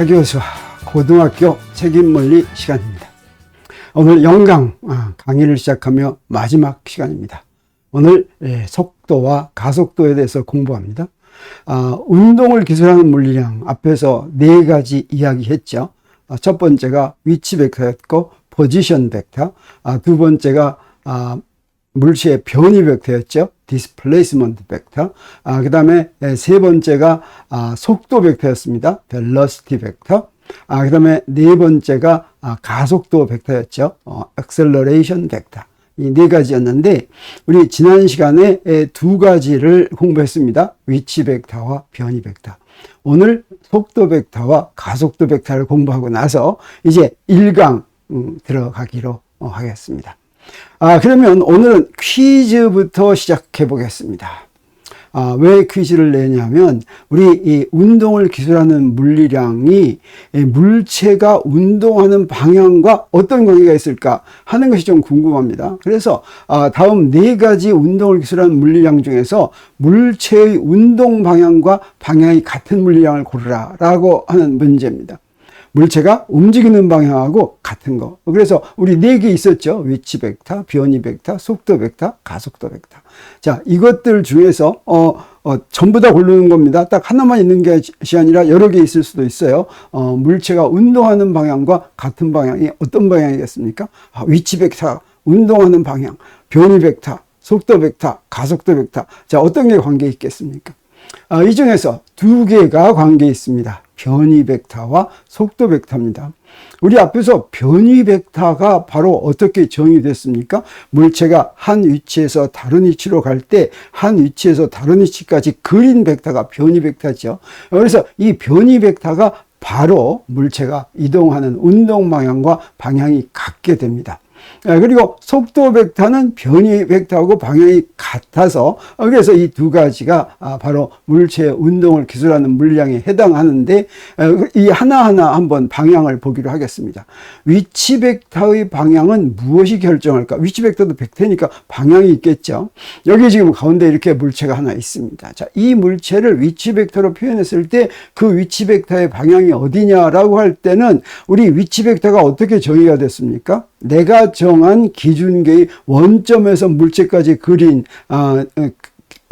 하교수와 고등학교 책임물리 시간입니다. 오늘 영강 아, 강의를 시작하며 마지막 시간입니다. 오늘 예, 속도와 가속도에 대해서 공부합니다. 아, 운동을 기술하는 물리량 앞에서 네 가지 이야기했죠. 아, 첫 번째가 위치 벡터였고 포지션 벡터, 아, 두 번째가 아, 물체의 변이 벡터였죠. 디스플레이스먼트 벡터. 아, 그 다음에 세 번째가 아, 속도 벡터였습니다. 벨러시티 벡터. 아, 그 다음에 네 번째가 아, 가속도 벡터였죠. 어, 액셀러레이션 벡터. 이 네 가지였는데 우리 지난 시간에 두 가지를 공부했습니다. 위치 벡터와 변이 벡터. 오늘 속도 벡터와 가속도 벡터를 공부하고 나서 이제 1강 음, 들어가기로 하겠습니다. 아, 그러면 오늘은 퀴즈부터 시작해 보겠습니다. 아, 왜 퀴즈를 내냐면 우리 이 운동을 기술하는 물리량이 물체가 운동하는 방향과 어떤 관계가 있을까 하는 것이 좀 궁금합니다. 그래서 아, 다음 네 가지 운동을 기술하는 물리량 중에서 물체의 운동 방향과 방향이 같은 물리량을 고르라라고 하는 문제입니다. 물체가 움직이는 방향하고 같은 거. 그래서 우리 네 개 있었죠. 위치 벡터, 변이 벡터, 속도 벡터, 가속도 벡터. 자, 이것들 중에서 어, 어, 전부 다 고르는 겁니다. 딱 하나만 있는 것이 아니라 여러 개 있을 수도 있어요. 어, 물체가 운동하는 방향과 같은 방향이 어떤 방향이겠습니까? 아, 위치 벡터, 운동하는 방향, 변이 벡터, 속도 벡터, 가속도 벡터. 자, 어떤 게 관계 있겠습니까? 아, 이 중에서 두 개가 관계 있습니다. 변이 벡터와 속도 벡터입니다. 우리 앞에서 변이 벡터가 바로 어떻게 정의됐습니까? 물체가 한 위치에서 다른 위치로 갈 때 한 위치에서 다른 위치까지 그린 벡터가 변이 벡터죠. 그래서 이 변이 벡터가 바로 물체가 이동하는 운동 방향과 방향이 같게 됩니다. 아, 그리고 속도 벡터는 변이 벡터하고 방향이 같아서 어, 그래서 이 두 가지가 아, 바로 물체의 운동을 기술하는 물량에 해당하는데 어, 이 하나하나 한번 방향을 보기로 하겠습니다. 위치 벡터의 방향은 무엇이 결정할까? 위치 벡터도 벡터니까 방향이 있겠죠. 여기 지금 가운데 이렇게 물체가 하나 있습니다. 자, 이 물체를 위치 벡터로 표현했을 때 그 위치 벡터의 방향이 어디냐라고 할 때는 우리 위치 벡터가 어떻게 정의가 됐습니까? 내가 정한 기준계의 원점에서 물체까지 그린 아,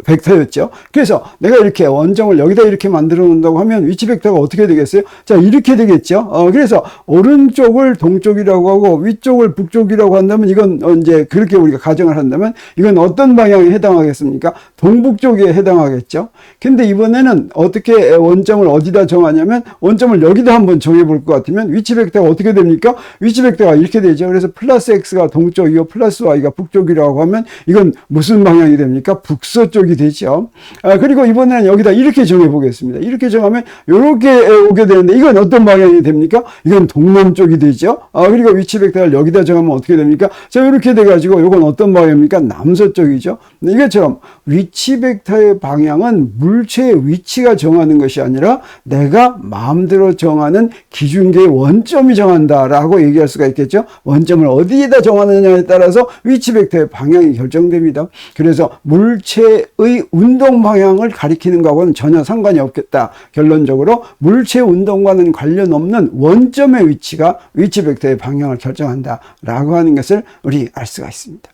벡터였죠. 그래서 내가 이렇게 원점을 여기다 이렇게 만들어 놓는다고 하면 위치 벡터가 어떻게 되겠어요? 자, 이렇게 되겠죠. 어, 그래서 오른쪽을 동쪽이라고 하고 위쪽을 북쪽이라고 한다면 이건 이제 그렇게 우리가 가정을 한다면 이건 어떤 방향에 해당하겠습니까? 동북쪽에 해당하겠죠. 근데 이번에는 어떻게 원점을 어디다 정하냐면 원점을 여기다 한번 정해 볼 것 같으면 위치 벡터가 어떻게 됩니까? 위치 벡터가 이렇게 되죠. 그래서 플러스 x가 동쪽이고 플러스 y가 북쪽이라고 하면 이건 무슨 방향이 됩니까? 북서쪽 기억이 되죠. 아, 그리고 이번에는 여기다 이렇게 정해 보겠습니다. 이렇게 정하면 이렇게 오게 되는데 이건 어떤 방향이 됩니까? 이건 동남쪽이 되죠. 아, 그리고 위치 벡터를 여기다 정하면 어떻게 됩니까? 자, 이렇게 돼 가지고 이건 어떤 방향입니까? 남서쪽이죠. 이것처럼 위치 벡터의 방향은 물체의 위치가 정하는 것이 아니라 내가 마음대로 정하는 기준계의 원점이 정한다라고 얘기할 수가 있겠죠. 원점을 어디에다 정하느냐에 따라서 위치 벡터의 방향이 결정됩니다. 그래서 물체 의 운동 방향을 가리키는 것하고는 전혀 상관이 없겠다. 결론적으로 물체 운동과는 관련 없는 원점의 위치가 위치 벡터의 방향을 결정한다라고 하는 것을 우리 알 수가 있습니다.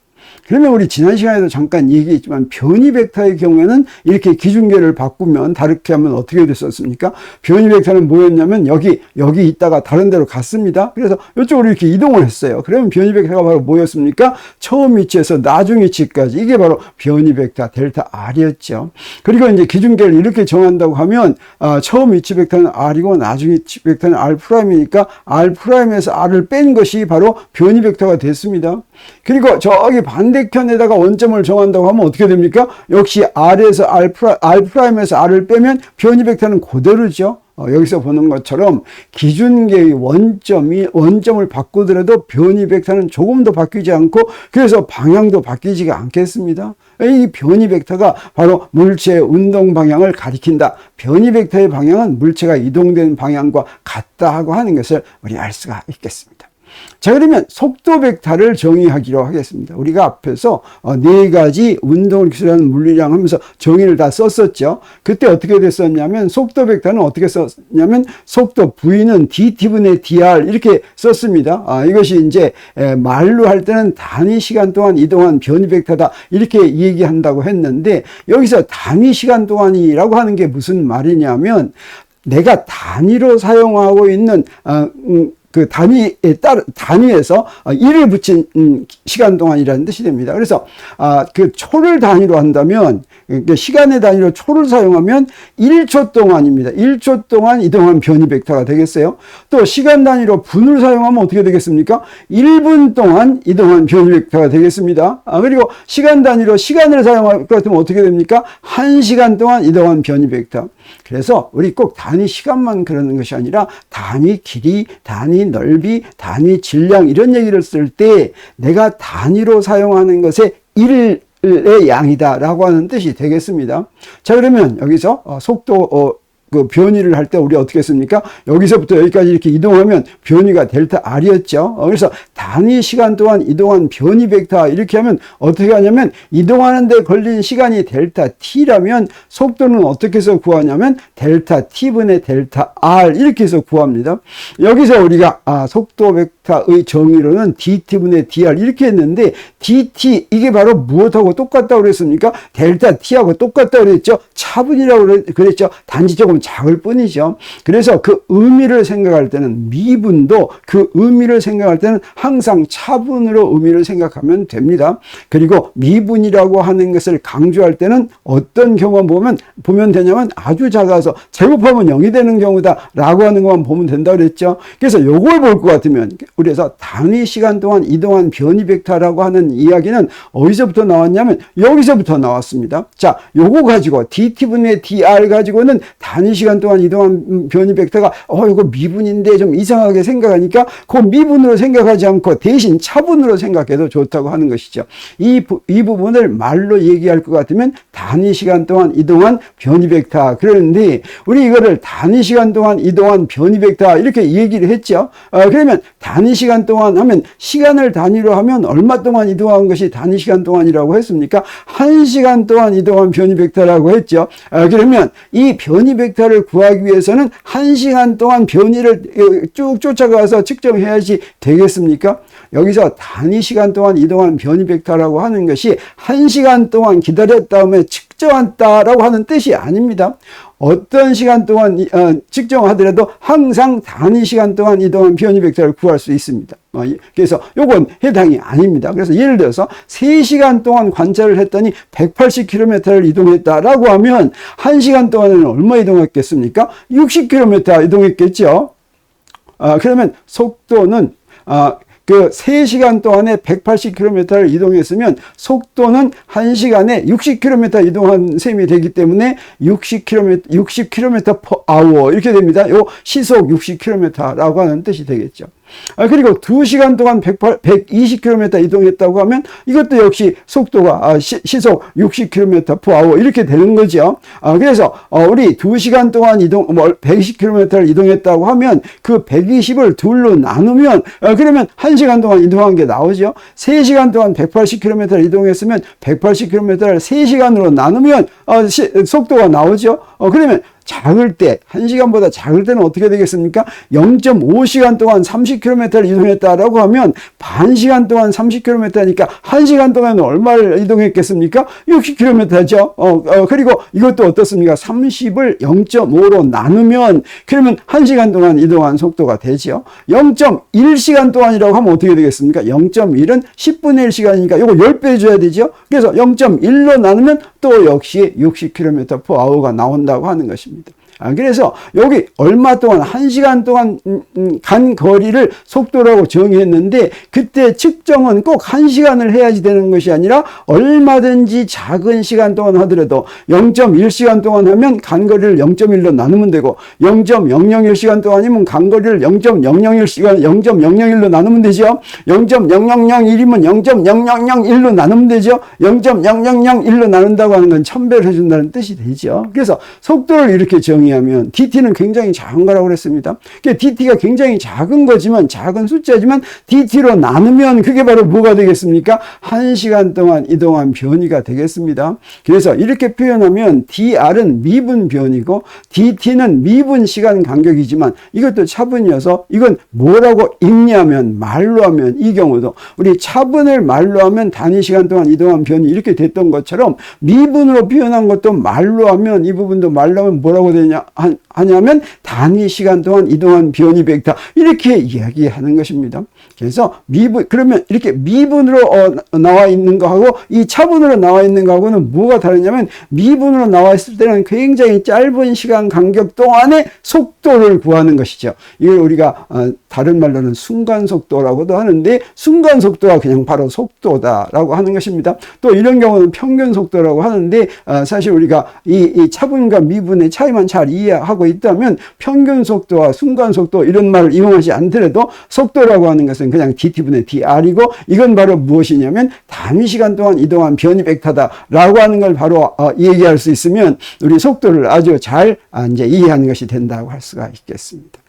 그러면 우리 지난 시간에도 잠깐 얘기했지만 변이 벡터의 경우에는 이렇게 기준계를 바꾸면 다르게 하면 어떻게 됐었습니까? 변이 벡터는 뭐였냐면 여기 여기 있다가 다른 데로 갔습니다. 그래서 이쪽으로 이렇게 이동을 했어요. 그러면 변이 벡터가 바로 뭐였습니까? 처음 위치에서 나중 위치까지 이게 바로 변이 벡터 델타 R이었죠. 그리고 이제 기준계를 이렇게 정한다고 하면 아, 처음 위치 벡터는 R이고 나중 위치 벡터는 R 프라임이니까 R 프라임에서 R을 뺀 것이 바로 변이 벡터가 됐습니다. 그리고 저기 반대 편에다가 원점을 정한다고 하면 어떻게 됩니까? 역시 R에서 R, R 프라임에서 R을 빼면 변이 벡터는 그대로죠. 어, 여기서 보는 것처럼 기준계의 원점이 원점을 바꾸더라도 변이 벡터는 조금도 바뀌지 않고 그래서 방향도 바뀌지가 않겠습니다. 이 변이 벡터가 바로 물체의 운동 방향을 가리킨다. 변이 벡터의 방향은 물체가 이동되는 방향과 같다 하고 하는 것을 우리 알 수가 있겠습니다. 자, 그러면 속도 벡터를 정의하기로 하겠습니다. 우리가 앞에서 어, 네 가지 운동을 기술하는 물리량 하면서 정의를 다 썼었죠. 그때 어떻게 됐었냐면 속도 벡터는 어떻게 썼냐면 속도 V는 dt분의 dr 이렇게 썼습니다. 아, 이것이 이제 에, 말로 할 때는 단위 시간 동안 이동한 변이 벡터다 이렇게 얘기한다고 했는데 여기서 단위 시간 동안이라고 하는 게 무슨 말이냐면 내가 단위로 사용하고 있는 어, 음, 그 단위에 따라 단위에서 어, 일을 붙인 음, 시간 동안이라는 뜻이 됩니다. 그래서 아, 그 초를 단위로 한다면 그러니까 시간의 단위로 초를 사용하면 1초 동안입니다. 1초 동안 이동한 변이 벡터가 되겠어요. 또 시간 단위로 분을 사용하면 어떻게 되겠습니까? 1분 동안 이동한 변이 벡터가 되겠습니다. 아, 그리고 시간 단위로 시간을 사용할 것 같으면 어떻게 됩니까? 1시간 동안 이동한 변이 벡터. 그래서 우리 꼭 단위 시간만 그러는 것이 아니라 단위 길이, 단위 넓이, 단위 질량 이런 얘기를 쓸 때 내가 단위로 사용하는 것에 일을 의 양이다라고 하는 뜻이 되겠습니다. 자 그러면 여기서 어, 속도 어, 그 변이를 할 때 우리 어떻게 했습니까? 여기서부터 여기까지 이렇게 이동하면 변이가 델타 R이었죠. 어, 그래서 단위 시간 동안 이동한 변이 벡터 이렇게 하면 어떻게 하냐면 이동하는데 걸린 시간이 델타 T라면 속도는 어떻게 해서 구하냐면 델타 T분의 델타 R 이렇게 해서 구합니다. 여기서 우리가 아, 속도 벡터의 정의로는 DT분의 DR 이렇게 했는데 DT 이게 바로 무엇하고 똑같다고 그랬습니까? 델타 T하고 똑같다고 그랬죠. 차분이라고 그랬죠. 단지 조금 작을 뿐이죠. 그래서 그 의미를 생각할 때는 미분도 그 의미를 생각할 때는 항상 차분으로 의미를 생각하면 됩니다. 그리고 미분이라고 하는 것을 강조할 때는 어떤 경우만 보면 보면 되냐면 아주 작아서 제곱하면 0이 되는 경우다라고 하는 것만 보면 된다 그랬죠. 그래서 요걸 볼 것 같으면 그래서 단위 시간 동안 이동한 변이 벡터라고 하는 이야기는 어디서부터 나왔냐면 여기서부터 나왔습니다. 자, 요거 가지고 dt분의 dr 가지고는 단위 시간 동안 이동한 변이 벡터가 어 이거 미분인데 좀 이상하게 생각하니까 그 미분으로 생각하지 않고 대신 차분으로 생각해도 좋다고 하는 것이죠. 이, 부, 이 부분을 말로 얘기할 것 같으면 단위 시간 동안 이동한 변이 벡터 그러는데 우리 이거를 단위 시간 동안 이동한 변이 벡터 이렇게 얘기를 했죠. 어, 그러면 단위 시간 동안 하면 시간을 단위로 하면 얼마 동안 이동한 것이 단위 시간 동안이라고 했습니까? 한 시간 동안 이동한 변이 벡터라고 했죠. 어, 그러면 이 변이 벡터 를 구하기 위해서는 한 시간 동안 변이를 쭉 쫓아가서 측정해야지 되겠습니까? 여기서 단위 시간 동안 이동한 변이 벡터라고 하는 것이 한 시간 동안 기다렸 다음에 측 정한다라고 하는 뜻이 아닙니다. 어떤 시간 동안 어, 측정하더라도 항상 단위 시간 동안 이동한 변이 벡터를 구할 수 있습니다. 어, 그래서 요건 해당이 아닙니다. 그래서 예를 들어서 3시간 동안 관찰을 했더니 180km를 이동했다라고 하면 1시간 동안에는 얼마 이동했겠습니까? 60km 이동했겠죠. 아, 그러면 속도는 아, 그 3시간 동안에 180km를 이동했으면 속도는 1시간에 60km 이동한 셈이 되기 때문에 60km, 60km per hour 이렇게 됩니다. 요 시속 60km라고 하는 뜻이 되겠죠. 아, 그리고 2시간 동안 108, 120km 이동했다고 하면 이것도 역시 속도가 아, 시, 속 60km per hour 이렇게 되는 거죠. 아, 그래서 어, 우리 2시간 동안 이동, 뭐 120km를 이동했다고 하면 그 120을 둘로 나누면 어, 그러면 1시간 동안 이동한 게 나오죠. 3시간 동안 180km를 이동했으면 180km를 3시간으로 나누면 어, 시, 속도가 나오죠. 어, 그러면 작을 때, 1시간보다 작을 때는 어떻게 되겠습니까? 0.5시간 동안 30km를 이동했다라고 하면 반 시간 동안 30km니까 1시간 동안 얼마를 이동했겠습니까? 60km죠. 어, 어, 그리고 이것도 어떻습니까? 30을 0.5로 나누면 그러면 1시간 동안 이동한 속도가 되죠. 0.1시간 동안이라고 하면 어떻게 되겠습니까? 0.1은 10분의 1시간이니까 이거 10배 줘야 되죠. 그래서 0.1로 나누면 또 역시 60km per hour가 나온다고 하는 것입니다. 아, 그래서 여기 얼마 동안, 한 시간 동안 음, 음, 간 거리를 속도라고 정의했는데 그때 측정은 꼭 한 시간을 해야지 되는 것이 아니라 얼마든지 작은 시간 동안 하더라도 0.1시간 동안 하면 간 거리를 0.1로 나누면 되고 0.001시간 동안이면 간 거리를 0.001시간, 0.001로 나누면 되죠. 0.0001이면 0.0001로 나누면 되죠. 0.0001로 나눈다고 하는 건 천배를 해 준다는 뜻이 되죠. 그래서 속도를 이렇게 정의 정의하면 DT는 굉장히 작은 거라고 그랬습니다. 그러니까 DT가 굉장히 작은 거지만 작은 숫자지만 DT로 나누면 그게 바로 뭐가 되겠습니까? 한 시간 동안 이동한 변이가 되겠습니다. 그래서 이렇게 표현하면 DR은 미분 변이고 DT는 미분 시간 간격이지만 이것도 차분이어서 이건 뭐라고 읽냐면 말로 하면 이 경우도 우리 차분을 말로 하면 단위 시간 동안 이동한 변이 이렇게 됐던 것처럼 미분으로 표현한 것도 말로 하면 이 부분도 말로 하면 뭐라고 되냐 하냐면 단위 시간 동안 이동한 변이 벡터 이렇게 이야기하는 것입니다. 그래서 미분 그러면 이렇게 미분으로 어, 나와 있는 거하고 이 차분으로 나와 있는 거하고는 뭐가 다르냐면 미분으로 나와 있을 때는 굉장히 짧은 시간 간격 동안에 속도를 구하는 것이죠. 이걸 우리가 어, 다른 말로는 순간 속도라고도 하는데 순간 속도가 그냥 바로 속도다라고 하는 것입니다. 또 이런 경우는 평균 속도라고 하는데 어, 사실 우리가 이, 이 차분과 미분의 차이만 잘 이해하고 있다면 평균 속도와 순간 속도 이런 말을 이용하지 않더라도 속도라고 하는 것은 그냥 dt분의 dr이고 이건 바로 무엇이냐면 단위 시간 동안 이동한 변이 벡터다라고 하는 걸 바로 어, 얘기할 수 있으면 우리 속도를 아주 잘 아, 이제 이해하는 것이 된다고 할 수가 있겠습니다.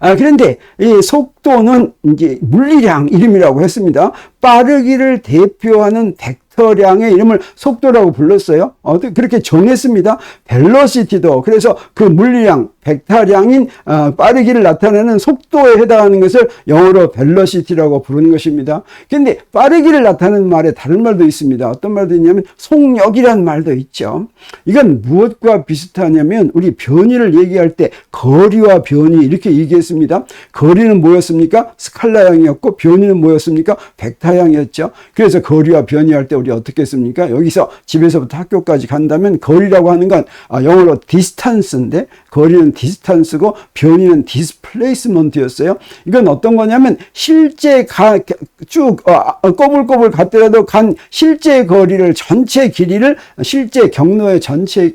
아, 그런데 이 속도는 이제 물리량 이름이라고 했습니다. 빠르기를 대표하는 벡터 량의 이름을 속도라고 불렀어요. 어, 그렇게 정했습니다. 벨로시티도 그래서 그 물리량 벡터량인 어, 빠르기를 나타내는 속도에 해당하는 것을 영어로 벨로시티라고 부르는 것입니다. 근데 빠르기를 나타내는 말에 다른 말도 있습니다. 어떤 말도 있냐면 속력이라는 말도 있죠. 이건 무엇과 비슷하냐면 우리 변이를 얘기할 때 거리와 변이 이렇게 얘기했습니다. 거리는 뭐였습니까? 스칼라형이었고 변이는 뭐였습니까? 벡터형이었죠. 그래서 거리와 변이 할 때 우리 어떻게 했습니까? 여기서 집에서부터 학교까지 간다면 거리라고 하는 건 아, 영어로 디스탄스인데 거리는 디스탄스고 변이는 디스플레이스먼트였어요. 이건 어떤 거냐면 실제 가, 쭉 어, 꼬불꼬불 갔더라도 간 실제 거리를 전체 길이를 실제 경로의 전체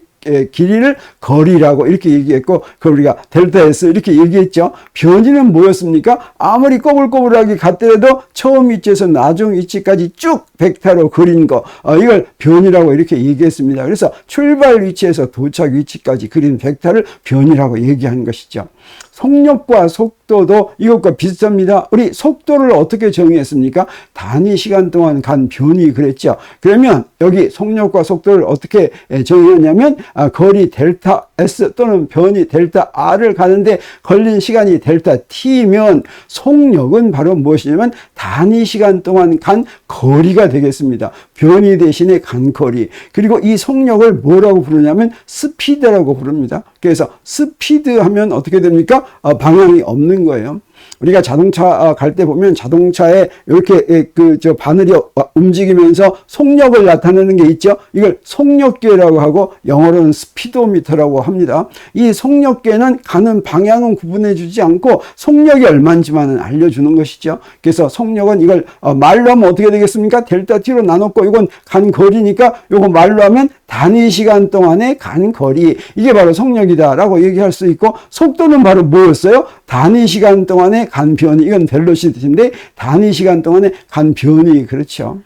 길이를 거리라고 이렇게 얘기했고 그 우리가 델타 S 이렇게 얘기했죠. 변이는 뭐였습니까? 아무리 꼬불꼬불하게 갔더라도 처음 위치에서 나중 위치까지 쭉 벡터로 그린 거 어, 이걸 변이라고 이렇게 얘기했습니다. 그래서 출발 위치에서 도착 위치까지 그린 벡터를 변이라고 얘기하는 것이죠. 속력과 속 도도 이것과 비슷합니다. 우리 속도를 어떻게 정의했습니까? 단위 시간 동안 간 변이 그랬죠. 그러면 여기 속력과 속도를 어떻게 정의했냐면 아, 거리 델타 S 또는 변이 델타 R을 가는데 걸린 시간이 델타 T면 속력은 바로 무엇이냐면 단위 시간 동안 간 거리가 되겠습니다. 변이 대신에 간 거리. 그리고 이 속력을 뭐라고 부르냐면 스피드라고 부릅니다. 그래서 스피드 하면 어떻게 됩니까? 어, 방향이 없는 거예요. 우리가 자동차 어, 갈때 보면 자동차에 이렇게 그 저 바늘이 어, 움직이면서 속력을 나타내는 게 있죠. 이걸 속력계라고 하고 영어로는 스피도미터라고 합니다. 이 속력계는 가는 방향은 구분해 주지 않고 속력이 얼마인지만은 알려주는 것이죠. 그래서 속력은 이걸 말로 하면 어떻게 되겠습니까? 델타 T로 나눴고 이건 간 거리니까 이거 말로 하면 단위 시간 동안에 간 거리 이게 바로 속력이다라고 얘기할 수 있고 속도는 바로 뭐였어요? 단위 시간 동안에 간 변이 이건 벨로시티인데 단위 시간 동안에 간 변이 그렇죠.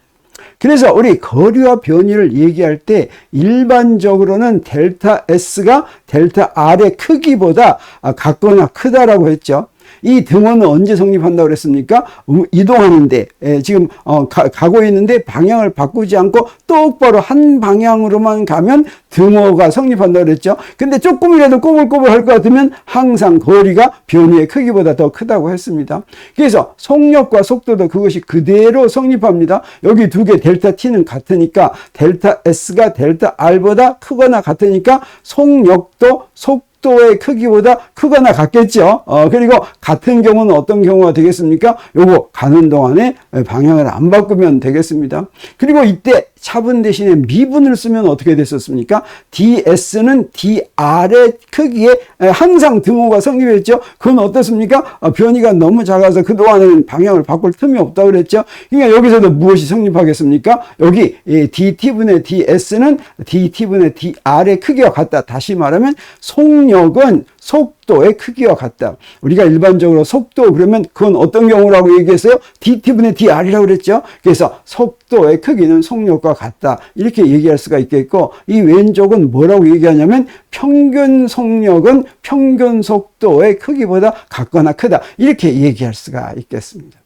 그래서 우리 거리와 변이를 얘기할 때 일반적으로는 델타 S가 델타 R의 크기보다 같거나 크다라고 했죠. 이 등원은 언제 성립한다고 그랬습니까? 음, 이동하는데 예, 지금 어, 가, 고 있는데 방향을 바꾸지 않고 똑바로 한 방향으로만 가면 등호가 성립한다고 그랬죠. 근데 조금이라도 꼬불꼬불 할 것 같으면 항상 거리가 변이의 크기보다 더 크다고 했습니다. 그래서 속력과 속도도 그것이 그대로 성립합니다. 여기 두 개 델타 T는 같으니까 델타 S가 델타 R보다 크거나 같으니까 속력도 속속 도의 크기보다 크거나 같겠죠. 어, 그리고 같은 경우는 어떤 경우가 되겠습니까? 요거 가는 동안에 방향을 안 바꾸면 되겠습니다. 그리고 이때 차분 대신에 미분을 쓰면 어떻게 됐었습니까? ds는 dr의 크기에 항상 등호가 성립했죠. 그건 어떻습니까? 어, 변이가 너무 작아서 그동안에는 방향을 바꿀 틈이 없다 그랬죠. 그러니까 여기서도 무엇이 성립하겠습니까? 여기 dt분의 ds는 dt분의 dr의 크기와 같다. 다시 말하면 속력은 속도의 크기와 같다. 우리가 일반적으로 속도 그러면 그건 어떤 경우라고 얘기했어요? dt분의 dr이라고 그랬죠. 그래서 속 속도의 크기는 속력과 같다. 이렇게 얘기할 수가 있겠고, 이 왼쪽은 뭐라고 얘기하냐면, 평균 속력은 평균 속도의 크기보다 같거나 크다. 이렇게 얘기할 수가 있겠습니다.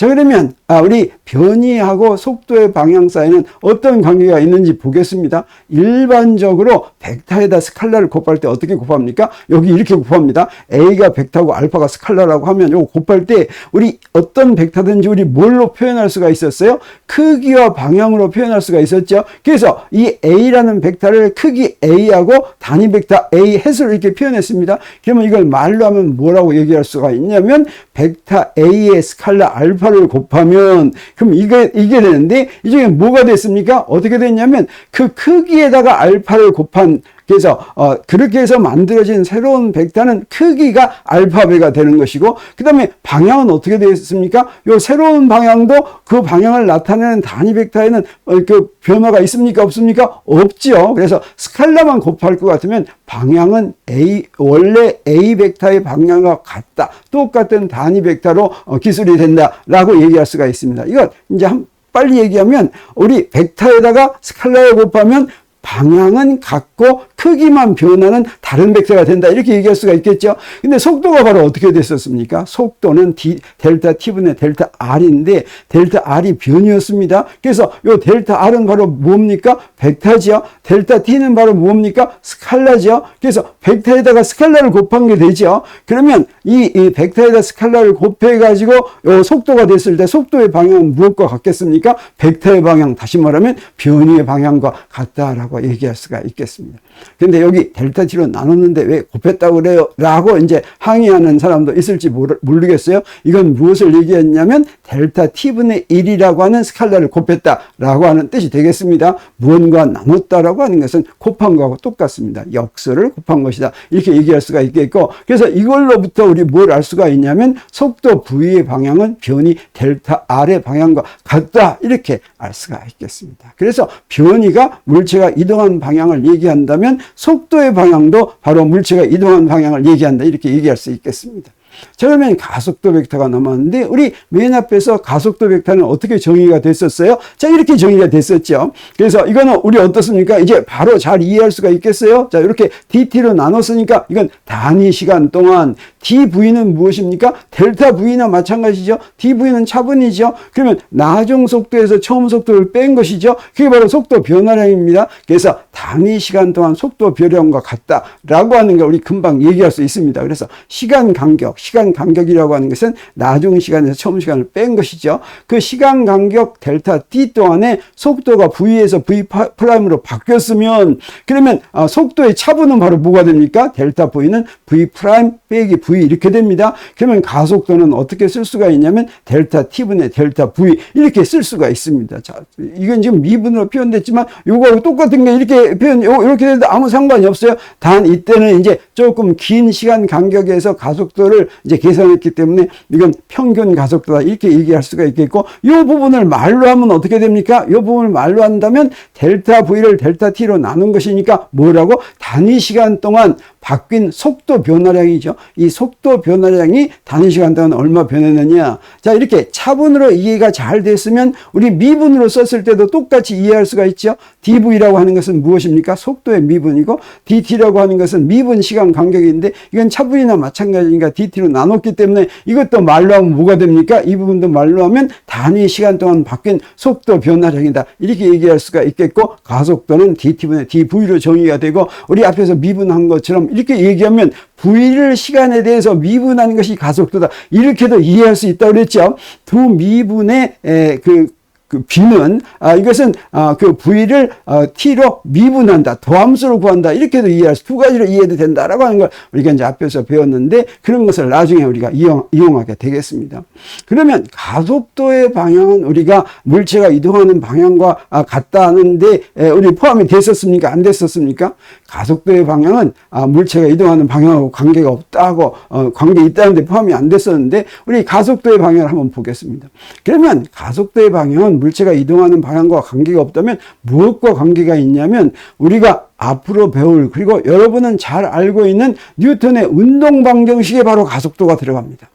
자, 그러면, 아, 우리 변이하고 속도의 방향 사이는 어떤 관계가 있는지 보겠습니다. 일반적으로 벡터에다 스칼라를 곱할 때 어떻게 곱합니까? 여기 이렇게 곱합니다. A가 벡터고 알파가 스칼라라고 하면 이거 곱할 때 우리 어떤 벡터든지 우리 뭘로 표현할 수가 있었어요? 크기와 방향으로 표현할 수가 있었죠. 그래서 이 A라는 벡터를 크기 A하고 단위 벡터 A 햇을 이렇게 표현했습니다. 그러면 이걸 말로 하면 뭐라고 얘기할 수가 있냐면 벡터 A의 스칼라 알파 를 곱하면 그럼 이게 이게 되는데 이 중에 뭐가 됐습니까? 어떻게 됐냐면 그 크기에다가 알파를 곱한 그래서 어, 그렇게 해서 만들어진 새로운 벡터는 크기가 알파벳가 되는 것이고 그 다음에 방향은 어떻게 되었습니까? 요 새로운 방향도 그 방향을 나타내는 단위 벡터에는 어, 그 변화가 있습니까? 없습니까? 없지요. 그래서 스칼라만 곱할 것 같으면 방향은 A 원래 A 벡터의 방향과 같다. 똑같은 단위 벡터로 어, 기술이 된다라고 얘기할 수가 있습니다. 이건 이제 한 빨리 얘기하면 우리 벡터에다가 스칼라를 곱하면 방향은 같고 크기만 변하는 다른 벡터가 된다. 이렇게 얘기할 수가 있겠죠? 근데 속도가 바로 어떻게 됐었습니까? 속도는 D, 델타 T분의 델타 R인데 델타 R이 변이었습니다. 그래서 요 델타 R은 바로 뭡니까? 벡터죠? 델타 T는 바로 뭡니까? 스칼라죠? 그래서 벡터에다가 스칼라를 곱한 게 되죠? 그러면 이, 이 벡터에다 스칼라를 곱해 가지고 요 속도가 됐을 때 속도의 방향은 무엇과 같겠습니까? 벡터의 방향 다시 말하면 변이의 방향과 같다라고 라고 얘기할 수가 있겠습니다. 근데 여기 델타 T로 나눴는데 왜 곱했다고 그래요? 라고 이제 항의하는 사람도 있을지 모르겠어요. 이건 무엇을 얘기했냐면 델타 T분의 1이라고 하는 스칼라를 곱했다라고 하는 뜻이 되겠습니다. 무언가 나눴다라고 하는 것은 곱한 거하고 똑같습니다. 역수를 곱한 것이다. 이렇게 얘기할 수가 있겠고 그래서 이걸로부터 우리 뭘 알 수가 있냐면 속도 V의 방향은 변이 델타 R의 방향과 같다. 이렇게 알 수가 있겠습니다. 그래서 변이가 물체가 이동한 방향을 얘기한다면 속도의 방향도 바로 물체가 이동한 방향을 얘기한다. 이렇게 얘기할 수 있겠습니다. 자, 그러면 가속도 벡터가 남았는데, 우리 맨 앞에서 가속도 벡터는 어떻게 정의가 됐었어요? 자, 이렇게 정의가 됐었죠. 그래서 이거는 우리 어떻습니까? 이제 바로 잘 이해할 수가 있겠어요? 자, 이렇게 dt로 나눴으니까 이건 단위 시간 동안 dv는 무엇입니까? 델타 v나 마찬가지죠. dv는 차분이죠. 그러면 나중 속도에서 처음 속도를 뺀 것이죠. 그게 바로 속도 변화량입니다. 그래서 단위 시간 동안 속도 변화량과 같다라고 하는 걸 우리 금방 얘기할 수 있습니다. 그래서 시간 간격, 시간 간격이라고 하는 것은 나중 시간에서 처음 시간을 뺀 것이죠. 그 시간 간격 델타 t 동안에 속도가 v에서 v 프라임으로 바뀌었으면 그러면 어, 속도의 차분은 바로 뭐가 됩니까? 델타 v는 v 프라임 빼기 v 이렇게 됩니다. 그러면 가속도는 어떻게 쓸 수가 있냐면 델타 t분의 델타 v 이렇게 쓸 수가 있습니다. 자, 이건 지금 미분으로 표현됐지만 요거 똑같은 게 이렇게 표현 이렇게 돼도 아무 상관이 없어요. 단 이때는 이제 조금 긴 시간 간격에서 가속도를 이제 계산했기 때문에 이건 평균 가속도다 이렇게 얘기할 수가 있겠고 이 부분을 말로 하면 어떻게 됩니까? 이 부분을 말로 한다면 델타 V를 델타 T로 나눈 것이니까 뭐라고? 단위 시간 동안 바뀐 속도 변화량이죠. 이 속도 변화량이 단위 시간 동안 얼마 변했느냐. 자, 이렇게 차분으로 이해가 잘 됐으면 우리 미분으로 썼을 때도 똑같이 이해할 수가 있죠. dv라고 하는 것은 무엇입니까? 속도의 미분이고 dt라고 하는 것은 미분 시간 간격인데 이건 차분이나 마찬가지니까 dt로 나눴기 때문에 이것도 말로 하면 뭐가 됩니까? 이 부분도 말로 하면 단위 시간 동안 바뀐 속도 변화량이다. 이렇게 얘기할 수가 있겠고 가속도는 dt분의 dv로 정의가 되고 우리 앞에서 미분한 것처럼 이렇게 얘기하면 V를 시간에 대해서 미분하는 것이 가속도다. 이렇게도 이해할 수 있다고 그랬죠. 두 미분의 에, 그 그 B는 아, 이것은 아, 그 V를 어, T로 미분한다. 도함수로 구한다. 이렇게도 이해할 수, 두 가지로 이해도 된다라고 하는 걸 우리가 이제 앞에서 배웠는데 그런 것을 나중에 우리가 이용, 이용하게 되겠습니다. 그러면 가속도의 방향은 우리가 물체가 이동하는 방향과 아, 같다는데 에, 우리 포함이 됐었습니까? 안 됐었습니까? 가속도의 방향은 아, 물체가 이동하는 방향하고 관계가 없다고 어, 관계 있다는데 포함이 안 됐었는데 우리 가속도의 방향을 한번 보겠습니다. 그러면 가속도의 방향은 물체가 이동하는 방향과 관계가 없다면 무엇과 관계가 있냐면 우리가 앞으로 배울 그리고 여러분은 잘 알고 있는 뉴턴의 운동 방정식에 바로 가속도가 들어갑니다.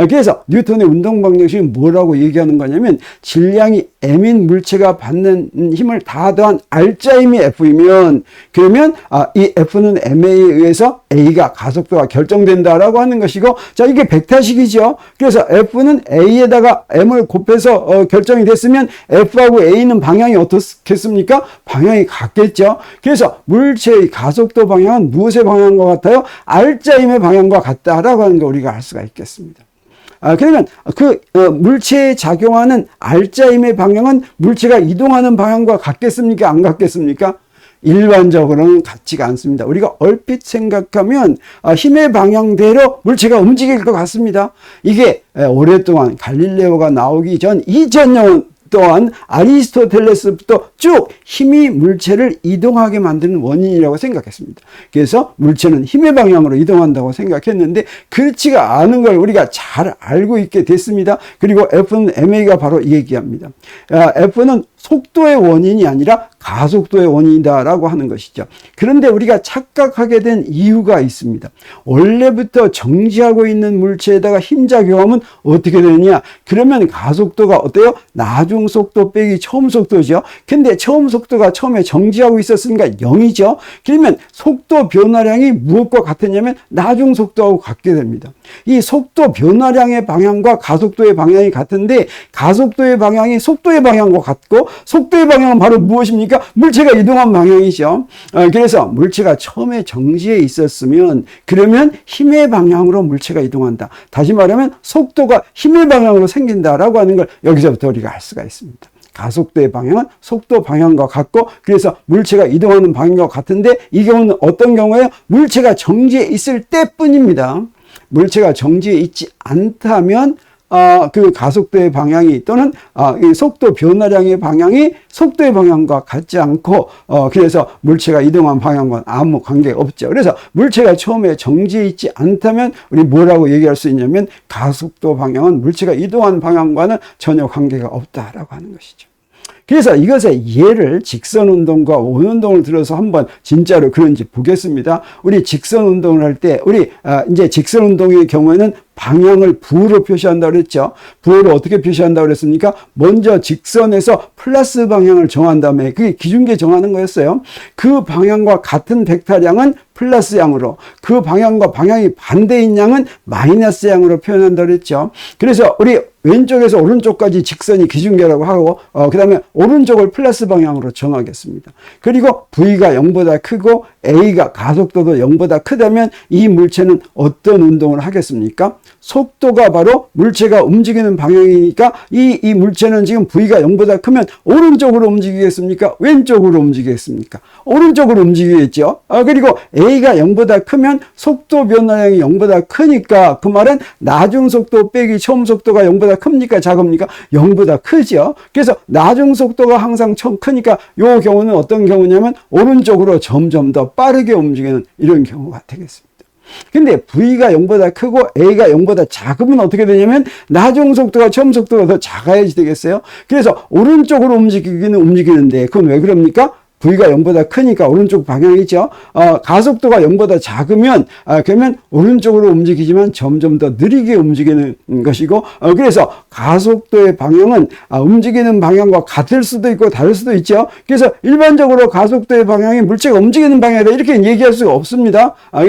아, 그래서 뉴턴의 운동 방정식이 뭐라고 얘기하는 거냐면 질량이 m인 물체가 받는 힘을 다 더한 R자 힘이 F이면 그러면 아, 이 F는 m에 의해서 A가 가속도가 결정된다라고 하는 것이고 자 이게 벡터식이죠. 그래서 F는 A에다가 m을 곱해서 어, 결정이 됐으면 F하고 A는 방향이 어떻겠습니까? 방향이 같겠죠. 그래서 물체의 가속도 방향은 무엇의 방향과 같아요? R자 힘의 방향과 같다라고 하는 거 우리가 알 수가 있겠습니다. 아, 그러면 그 어, 물체에 작용하는 힘의 방향은 물체가 이동하는 방향과 같겠습니까? 안 같겠습니까? 일반적으로는 같지가 않습니다. 우리가 얼핏 생각하면 아, 힘의 방향대로 물체가 움직일 것 같습니다. 이게 에, 오랫동안 갈릴레오가 나오기 전 2000년 또한 아리스토텔레스부터 쭉 힘이 물체를 이동하게 만드는 원인이라고 생각했습니다. 그래서 물체는 힘의 방향으로 이동한다고 생각했는데 그렇지가 않은 걸 우리가 잘 알고 있게 됐습니다. 그리고 F는 MA가 바로 얘기합니다. 아, F는 속도의 원인이 아니라 가속도의 원인이다라고 하는 것이죠. 그런데 우리가 착각하게 된 이유가 있습니다. 원래부터 정지하고 있는 물체에다가 힘작용하면 어떻게 되느냐? 그러면 가속도가 어때요? 나중 속도 빼기 처음 속도죠. 근데 처음 속도가 처음에 정지하고 있었으니까 0이죠. 그러면 속도 변화량이 무엇과 같았냐면 나중 속도하고 같게 됩니다. 이 속도 변화량의 방향과 가속도의 방향이 같은데 가속도의 방향이 속도의 방향과 같고 속도의 방향은 바로 무엇입니까? 물체가 이동한 방향이죠. 어, 그래서 물체가 처음에 정지해 있었으면 그러면 힘의 방향으로 물체가 이동한다. 다시 말하면 속도가 힘의 방향으로 생긴다라고 하는 걸 여기서부터 우리가 알 수가 있습니다. 가속도의 방향은 속도 방향과 같고 그래서 물체가 이동하는 방향과 같은데 이 경우는 어떤 경우에요? 물체가 정지해 있을 때뿐입니다. 물체가 정지해 있지 않다면 어, 그 가속도의 방향이 또는 어, 이 속도 변화량의 방향이 속도의 방향과 같지 않고 어, 그래서 물체가 이동한 방향과는 아무 관계가 없죠. 그래서 물체가 처음에 정지해 있지 않다면 우리 뭐라고 얘기할 수 있냐면 가속도 방향은 물체가 이동한 방향과는 전혀 관계가 없다라고 하는 것이죠. 그래서 이것의 예를 직선 운동과 원 운동을 들어서 한번 진짜로 그런지 보겠습니다. 우리 직선 운동을 할 때 우리 아, 이제 직선 운동의 경우에는 방향을 부호로 표시한다고 그랬죠. 부호로 어떻게 표시한다고 그랬습니까? 먼저 직선에서 플러스 방향을 정한 다음에 그게 기준계 정하는 거였어요. 그 방향과 같은 벡터량은 플러스 양으로 그 방향과 방향이 반대인 양은 마이너스 양으로 표현한다고 그랬죠. 그래서 우리 왼쪽에서 오른쪽까지 직선이 기준계라고 하고 어, 그 다음에 오른쪽을 플러스 방향으로 정하겠습니다. 그리고 V가 0보다 크고 A가 가속도도 0보다 크다면 이 물체는 어떤 운동을 하겠습니까? 속도가 바로 물체가 움직이는 방향이니까 이, 이 물체는 지금 V가 0보다 크면 오른쪽으로 움직이겠습니까? 왼쪽으로 움직이겠습니까? 오른쪽으로 움직이겠죠. 아, 그리고 A가 0보다 크면 속도 변화량이 0보다 크니까 그 말은 나중 속도 빼기 처음 속도가 0보다 큽니까? 작습니까? 0보다 크죠. 그래서 나중 속도가 항상 처음 크니까 요 경우는 어떤 경우냐면 오른쪽으로 점점 더 빠르게 움직이는 이런 경우가 되겠습니다. 근데 V가 0보다 크고 A가 0보다 작으면 어떻게 되냐면 나중 속도가 처음 속도가 더 작아야지 되겠어요. 그래서 오른쪽으로 움직이기는 움직이는데 그건 왜 그럽니까? V가 0보다 크니까 오른쪽 방향이죠. 어, 가속도가 0보다 작으면 아, 그러면 오른쪽으로 움직이지만 점점 더 느리게 움직이는 것이고 어, 그래서 가속도의 방향은 아, 움직이는 방향과 같을 수도 있고 다를 수도 있죠. 그래서 일반적으로 가속도의 방향이 물체가 움직이는 방향이다 이렇게 얘기할 수가 없습니다. 아,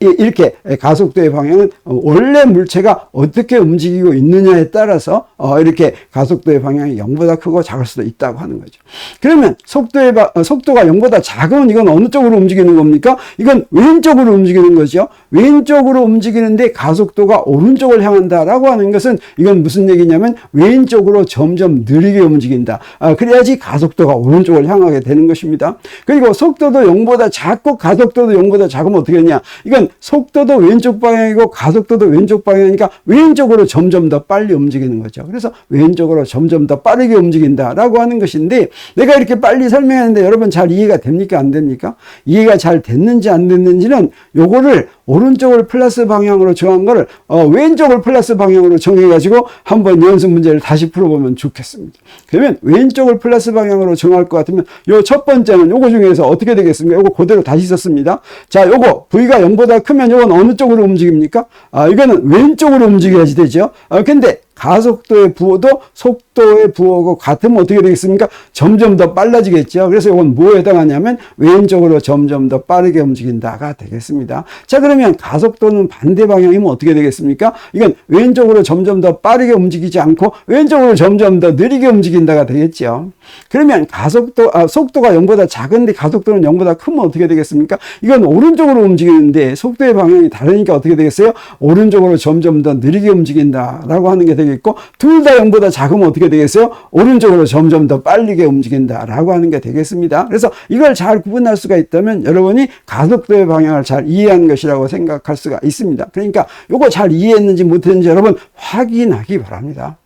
이렇게 가속도의 방향은 원래 물체가 어떻게 움직이고 있느냐에 따라서 어, 이렇게 가속도의 방향이 0보다 크고 작을 수도 있다고 하는 거죠. 그러면 속도의 방 어, 속도가 0보다 작으면 이건 어느 쪽으로 움직이는 겁니까? 이건 왼쪽으로 움직이는 거죠. 왼쪽으로 움직이는데 가속도가 오른쪽을 향한다라고 하는 것은 이건 무슨 얘기냐면 왼쪽으로 점점 느리게 움직인다. 아, 그래야지 가속도가 오른쪽을 향하게 되는 것입니다. 그리고 속도도 0보다 작고 가속도도 0보다 작으면 어떻게 되냐? 이건 속도도 왼쪽 방향이고 가속도도 왼쪽 방향이니까 왼쪽으로 점점 더 빨리 움직이는 거죠. 그래서 왼쪽으로 점점 더 빠르게 움직인다라고 하는 것인데 내가 이렇게 빨리 설명했는데 여러분 잘 이해가 됩니까? 안 됩니까? 이해가 잘 됐는지 안 됐는지는 요거를 오른쪽을 플러스 방향으로 정한 거를 어, 왼쪽을 플러스 방향으로 정해가지고 한번 연습 문제를 다시 풀어보면 좋겠습니다. 그러면 왼쪽을 플러스 방향으로 정할 것 같으면 요 첫 번째는 요거 중에서 어떻게 되겠습니까? 요거 그대로 다시 썼습니다. 자, 요거 V가 0보다 크면 요건 어느 쪽으로 움직입니까? 아, 이거는 왼쪽으로 움직여야지 되죠. 아, 근데 가속도의 부호도 속도의 부호고 같으면 어떻게 되겠습니까? 점점 더 빨라지겠죠. 그래서 이건 뭐에 해당하냐면 왼쪽으로 점점 더 빠르게 움직인다가 되겠습니다. 자, 그 러면 가속도는 반대 방향이면 어떻게 되겠습니까? 이건 왼쪽으로 점점 더 빠르게 움직이지 않고 왼쪽으로 점점 더 느리게 움직인다가 되겠죠. 그러면 가속도, 아, 속도가 0보다 작은데 가속도는 0보다 크면 어떻게 되겠습니까? 이건 오른쪽으로 움직이는데 속도의 방향이 다르니까 어떻게 되겠어요? 오른쪽으로 점점 더 느리게 움직인다라고 하는 게 되겠고 둘 다 0보다 작으면 어떻게 되겠어요? 오른쪽으로 점점 더 빠르게 움직인다라고 하는 게 되겠습니다. 그래서 이걸 잘 구분할 수가 있다면 여러분이 가속도의 방향을 잘 이해한 것이라고 생각할 수가 있습니다. 그러니까 요거 잘 이해했는지 못했는지 여러분 확인하기 바랍니다.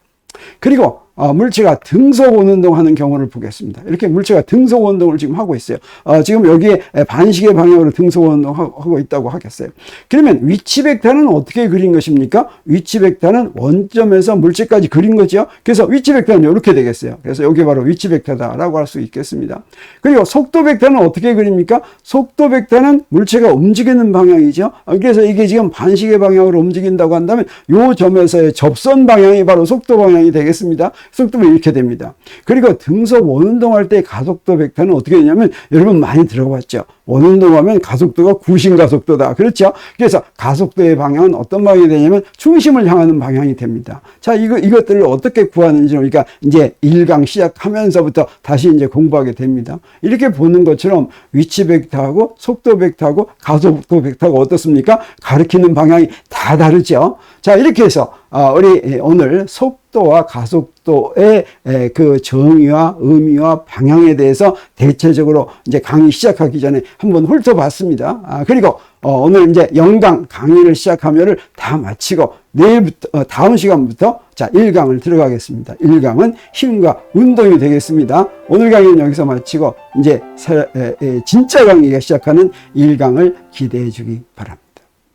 그리고 어, 물체가 등속 운동 하는 경우를 보겠습니다. 이렇게 물체가 등속 운동을 지금 하고 있어요. 어, 지금 여기에 반시계 방향으로 등속 운동하고 있다고 하겠어요. 그러면 위치 벡터는 어떻게 그린 것입니까? 위치 벡터는 원점에서 물체까지 그린 거죠. 그래서 위치 벡터는 이렇게 되겠어요. 그래서 여기 바로 위치 벡터다라고 할 수 있겠습니다. 그리고 속도 벡터는 어떻게 그립니까? 속도 벡터는 물체가 움직이는 방향이죠. 어, 그래서 이게 지금 반시계 방향으로 움직인다고 한다면 요 점에서의 접선 방향이 바로 속도 방향이 되겠습니다. 속도가 이렇게 됩니다. 그리고 등속 원운동 할 때 가속도 벡터는 어떻게 되냐면 여러분 많이 들어봤죠. 원운동 하면 가속도가 구심 가속도다. 그렇죠? 그래서 가속도의 방향은 어떤 방향이 되냐면 중심을 향하는 방향이 됩니다. 자, 이거 이것들을 어떻게 구하는지 우리가 이제 1강 시작하면서부터 다시 이제 공부하게 됩니다. 이렇게 보는 것처럼 위치 벡터하고 속도 벡터하고 가속도 벡터가 어떻습니까? 가리키는 방향이 다 다르죠. 자, 이렇게 해서 어, 우리 오늘 속도와 가속도의 에, 그 정의와 의미와 방향에 대해서 대체적으로 이제 강의 시작하기 전에 한번 훑어봤습니다. 아, 그리고 어, 오늘 이제 영강 강의를 시작하면을 다 마치고 내일부터 어, 다음 시간부터 자 1강을 들어가겠습니다. 1강은 힘과 운동이 되겠습니다. 오늘 강의는 여기서 마치고 이제 새- 에, 에, 진짜 강의가 시작하는 1강을 기대해 주기 바랍니다.